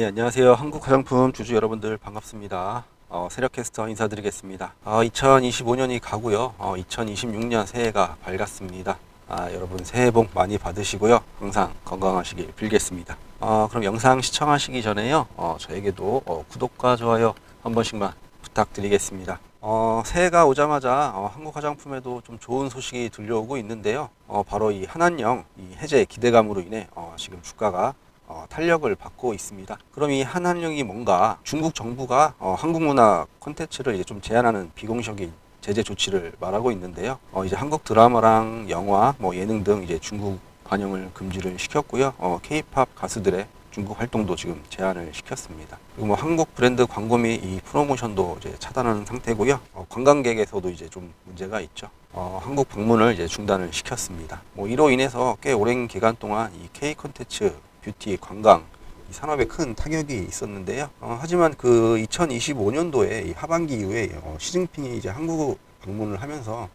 네, 안녕하세요. 한국 화장품 주주 여러분들 반갑습니다. 어, 세력캐스터 인사드리겠습니다. 어, 2025년이 가고요. 어, 2026년 새해가 밝았습니다. 아, 여러분 새해 복 많이 받으시고요. 항상 건강하시길 빌겠습니다. 어, 그럼 영상 시청하시기 전에요. 어, 저에게도 어, 구독과 좋아요 한 번씩만 부탁드리겠습니다. 어, 새해가 오자마자 어, 한국 화장품에도 좀 좋은 소식이 들려오고 있는데요. 어, 바로 이 한한령 이 해제 기대감으로 인해 어, 지금 주가가 어, 탄력을 받고 있습니다. 그럼 이 한한령이 뭔가 중국 정부가 어, 한국 문화 콘텐츠를 이제 좀 제한하는 비공식적인 제재 조치를 말하고 있는데요. 어, 이제 한국 드라마랑 영화, 뭐 예능 등 이제 중국 반영을 금지를 시켰고요. 어, K-팝 가수들의 중국 활동도 지금 제한을 시켰습니다. 그리고 뭐 한국 브랜드 광고 및 이 프로모션도 이제 차단하는 상태고요. 어, 관광객에서도 이제 좀 문제가 있죠. 어, 한국 방문을 이제 중단을 시켰습니다. 뭐 이로 인해서 꽤 오랜 기간 동안 이 K 콘텐츠, 뷰티, 관광 이 산업에 큰 타격이 있었는데요. 어, 하지만 그 2025년도에 이 하반기 이후에 어, 시진핑이 이제 한국 방문을 하면서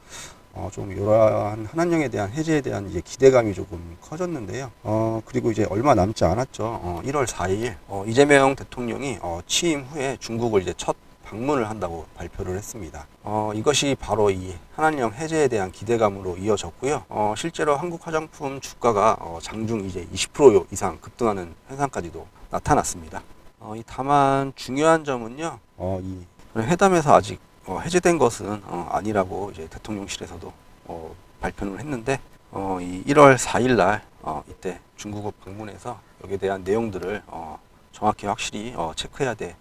어, 좀 이러한 한한령에 대한 해제에 대한 이제 기대감이 조금 커졌는데요. 어, 그리고 이제 얼마 남지 않았죠. 어, 1월 4일 어, 이재명 대통령이 어, 취임 후에 중국을 이제 첫 방문을 한다고 발표를 했습니다. 어, 이것이 바로 이 한한령 해제에 대한 기대감으로 이어졌고요. 어, 실제로 한국 화장품 주가가 어, 장중 이제 20% 이상 급등하는 현상까지도 나타났습니다. 어, 이 다만 중요한 점은요. 어, 이 회담에서 아직 어, 해제된 것은 어, 아니라고 이제 대통령실에서도 어, 발표를 했는데 어, 이 1월 4일 날 어, 이때 중국을 방문해서 여기에 대한 내용들을 어, 정확히 확실히 어, 체크해야 될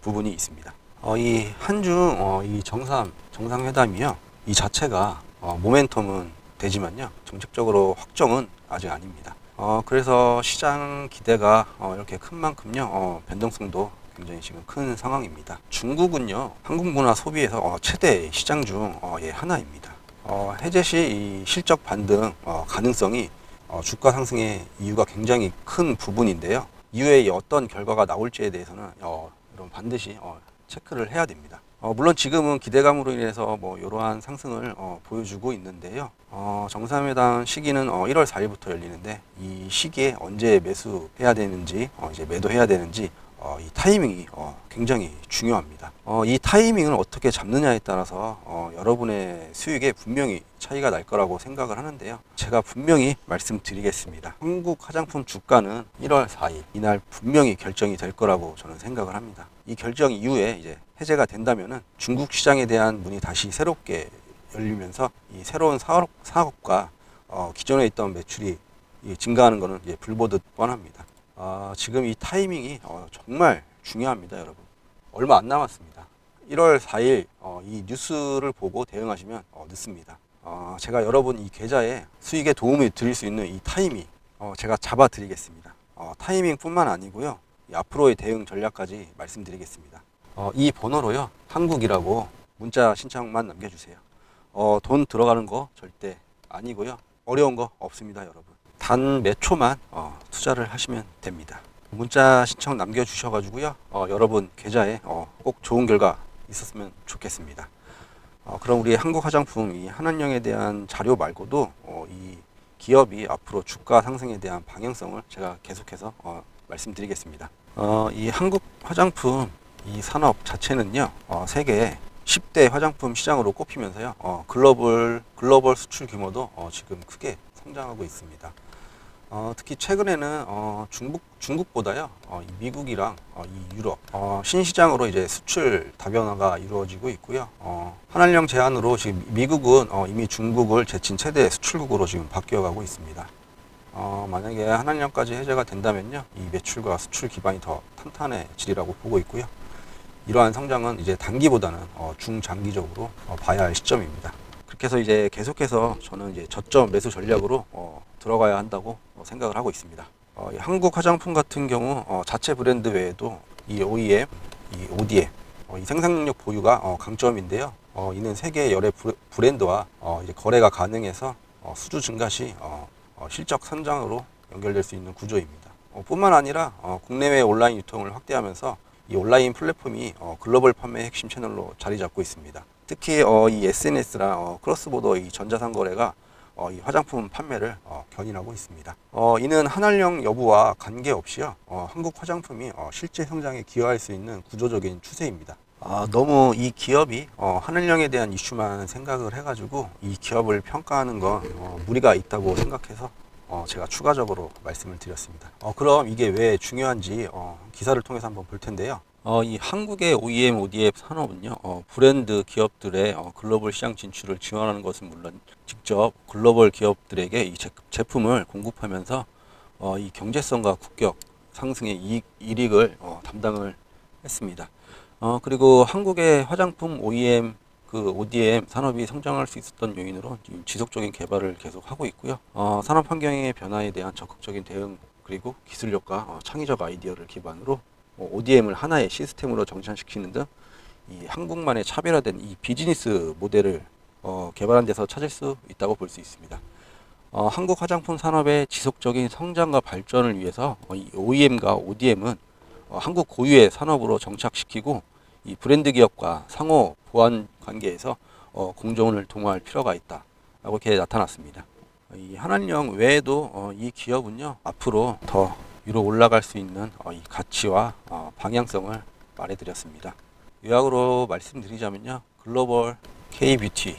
부분이 있습니다. 어, 이 한중 어, 이 정상 정상회담이요. 이 자체가 어, 모멘텀은 되지만요. 정책적으로 확정은 아직 아닙니다. 어, 그래서 시장 기대가 어, 이렇게 큰 만큼요. 어, 변동성도 굉장히 지금 큰 상황입니다. 중국은요, 한국 문화 소비에서 어, 최대 시장 중 어, 예, 하나입니다. 어, 해제 시이 실적 반등 어, 가능성이 어, 주가 상승의 이유가 굉장히 큰 부분인데요. 이후에 이 어떤 결과가 나올지에 대해서는 어, 여러분 반드시 어, 체크를 해야 됩니다. 어, 물론 지금은 기대감으로 인해서 뭐 이러한 상승을 어, 보여주고 있는데요. 어, 정상회담 시기는 어, 1월 4일부터 열리는데 이 시기에 언제 매수해야 되는지 어, 이제 매도해야 되는지 어, 이 타이밍이 어, 굉장히 중요합니다. 어, 이 타이밍을 어떻게 잡느냐에 따라서 어, 여러분의 수익에 분명히 차이가 날 거라고 생각을 하는데요. 제가 분명히 말씀드리겠습니다. 한국 화장품 주가는 1월 4일 이날 분명히 결정이 될 거라고 저는 생각을 합니다. 이 결정 이후에 이제 해제가 된다면은 중국 시장에 대한 문이 다시 새롭게 열리면서 이 새로운 사업, 사업과 어, 기존에 있던 매출이 이 증가하는 것은 불보듯 뻔합니다. 아, 지금 이 타이밍이 어, 정말 중요합니다, 여러분. 얼마 안 남았습니다. 1월 4일 어, 이 뉴스를 보고 대응하시면 어, 늦습니다. 어, 제가 여러분 이 계좌에 수익에 도움을 드릴 수 있는 이 타이밍 어, 제가 잡아 드리겠습니다. 어, 타이밍뿐만 아니고요. 이 앞으로의 대응 전략까지 말씀드리겠습니다. 어, 이 번호로요. 한국이라고 문자 신청만 남겨주세요. 어, 돈 들어가는 거 절대 아니고요. 어려운 거 없습니다, 여러분. 단 몇 초만 어, 투자를 하시면 됩니다. 문자 신청 남겨주셔가지고요. 어, 여러분 계좌에 어, 꼭 좋은 결과 있었으면 좋겠습니다. 어, 그럼 우리 한국 화장품 이 한한령에 대한 자료 말고도 어, 이 기업이 앞으로 주가 상승에 대한 방향성을 제가 계속해서 어, 말씀드리겠습니다. 어, 이 한국 화장품 이 산업 자체는요, 어, 세계 10대 화장품 시장으로 꼽히면서요, 어, 글로벌 글로벌 수출 규모도 어, 지금 크게 성장하고 있습니다. 어, 특히 최근에는 어, 중국 중국보다요 어, 이 미국이랑 어, 이 유럽 어, 신시장으로 이제 수출 다변화가 이루어지고 있고요. 어, 한한령 제안으로 지금 미국은 어, 이미 중국을 제친 최대 수출국으로 지금 바뀌어가고 있습니다. 어, 만약에 한한령까지 해제가 된다면요, 이 매출과 수출 기반이 더 탄탄해지리라고 보고 있고요. 이러한 성장은 이제 단기보다는 어, 중장기적으로 어, 봐야 할 시점입니다. 그렇게 해서 이제 계속해서 저는 이제 저점 매수 전략으로 어, 들어가야 한다고 어, 생각을 하고 있습니다. 어, 이 한국 화장품 같은 경우 어, 자체 브랜드 외에도 이 OEM, 이 ODM, 어, 이 생산 능력 보유가 어, 강점인데요. 어, 이는 세계 브- 브랜드와 어, 이제 거래가 가능해서 어, 수주 증가 시 어, 어, 실적 선장으로 연결될 수 있는 구조입니다. 어, 뿐만 아니라 어, 국내외 온라인 유통을 확대하면서 이 온라인 플랫폼이 어, 글로벌 판매 핵심 채널로 자리 잡고 있습니다. 특히 어, 이 SNS랑 어, 크로스보더 이 전자상거래가 어, 이 화장품 판매를 어, 견인하고 있습니다. 어, 이는 한알령 여부와 관계없이요. 어, 한국 화장품이 어, 실제 성장에 기여할 수 있는 구조적인 추세입니다. 아, 너무 이 기업이 어, 한일령에 대한 이슈만 생각을 해가지고 이 기업을 평가하는 건 어, 무리가 있다고 생각해서 어, 제가 추가적으로 말씀을 드렸습니다. 어, 그럼 이게 왜 중요한지 어, 기사를 통해서 한번 볼 텐데요. 어, 이 한국의 OEM, ODM 산업은요, 어, 브랜드 기업들의 어, 글로벌 시장 진출을 지원하는 것은 물론 직접 글로벌 기업들에게 이 제, 제품을 공급하면서 어, 이 경제성과 국격 상승의 이익, 이익을 어, 담당을 했습니다. 어, 그리고 한국의 화장품 OEM 그 ODM 산업이 성장할 수 있었던 요인으로 지금 지속적인 개발을 계속 하고 있고요. 어, 산업 환경의 변화에 대한 적극적인 대응 그리고 기술력과 어, 창의적 아이디어를 기반으로 어, ODM을 하나의 시스템으로 정착시키는 등 이 한국만의 차별화된 이 비즈니스 모델을 어, 개발한 데서 찾을 수 있다고 볼 수 있습니다. 어, 한국 화장품 산업의 지속적인 성장과 발전을 위해서 어, 이 OEM과 ODM은 어, 한국 고유의 산업으로 정착시키고 이 브랜드 기업과 상호 보완 관계에서 어, 공존을 도모할 필요가 있다라고 이렇게 나타났습니다. 이 한한령 외에도 어, 이 기업은요 앞으로 더 위로 올라갈 수 있는 어, 이 가치와 어, 방향성을 말해드렸습니다. 요약으로 말씀드리자면요 글로벌 K 뷰티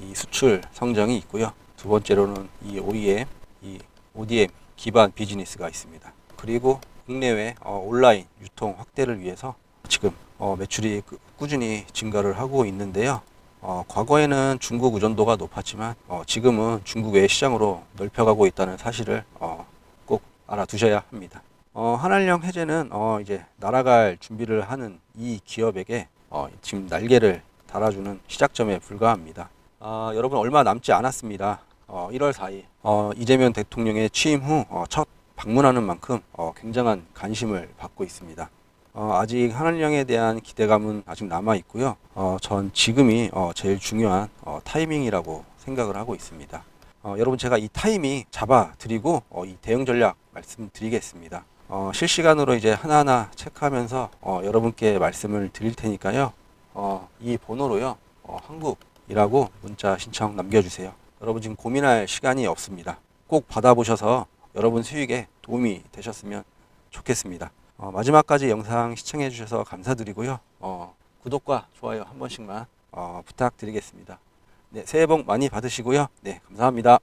이 수출 성장이 있고요. 두 번째로는 이 OEM, 이 ODM 기반 비즈니스가 있습니다. 그리고 국내외 어, 온라인 유통 확대를 위해서 지금 어, 매출이 그- 꾸준히 증가를 하고 있는데요. 어, 과거에는 중국 의존도가 높았지만 어, 지금은 중국 외 시장으로 넓혀가고 있다는 사실을 알아두셔야 합니다. 어, 한알령 해제는 어, 이제 날아갈 준비를 하는 이 기업에게 어, 지금 날개를 달아주는 시작점에 불과합니다. 아, 여러분 얼마 남지 않았습니다. 어, 1월 4일 어, 이재명 대통령의 취임 후 어, 첫 방문하는 만큼 어, 굉장한 관심을 받고 있습니다. 어, 아직 한일령에 대한 기대감은 아직 남아 있고요. 어, 전 지금이 어, 제일 중요한 어, 타이밍이라고 생각을 하고 있습니다. 어, 여러분 제가 이 타이밍 잡아 드리고 어, 이 대응 전략 말씀드리겠습니다. 어, 실시간으로 이제 하나하나 체크하면서 어, 여러분께 말씀을 드릴 테니까요. 어, 이 번호로요. 어, 한국이라고 문자 신청 남겨주세요. 여러분 지금 고민할 시간이 없습니다. 꼭 받아보셔서 여러분 수익에 도움이 되셨으면 좋겠습니다. 어, 마지막까지 영상 시청해 주셔서 감사드리고요. 어, 구독과 좋아요 한 번씩만 어, 부탁드리겠습니다. 네, 새해 복 많이 받으시고요. 네, 감사합니다.